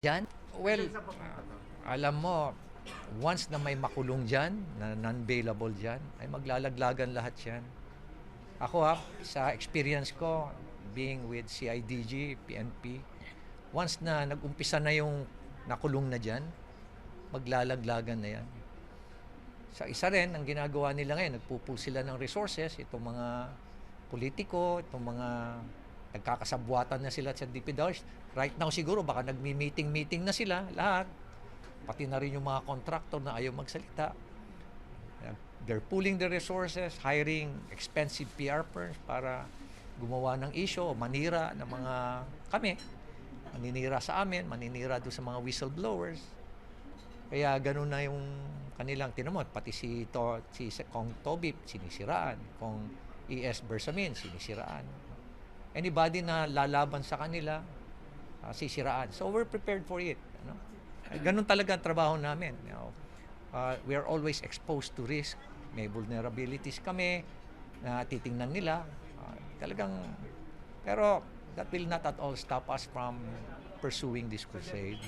Diyan? Well, ah, alam mo, once na may makulong dyan, na non-bailable dyan, ay maglalaglagan lahat yan. Ako ha, sa experience ko, being with CIDG, PNP, once na nag-umpisa na yung nakulong na dyan, maglalaglagan na yan. Sa isa rin, ang ginagawa nila ngayon, nagpupul sila ng resources, itong mga politiko, itong mga nagkakasabuatan na sila sa DPWH. Right now siguro, baka nagmi-meeting-meeting na sila, lahat. Pati na rin yung mga contractor na ayaw magsalita. They're pooling the resources, hiring expensive PR firms para gumawa ng issue, manira ng mga kami. Maninira sa amin, maninira doon sa mga whistleblowers. Kaya ganun na yung kanilang tinamot. Pati si, to, si Kong Tobip, sinisiraan. Kong ES Bersamin, sinisiraan. Anybody na lalaban sa kanila, ah, sisiraan. So we're prepared for it. Ano? Eh, Ganun talaga ang trabaho namin. You know? Ah, we are always exposed to risk. May vulnerabilities kami na titingnan nila. Ah, talagang, pero that will not at all stop us from pursuing this crusade.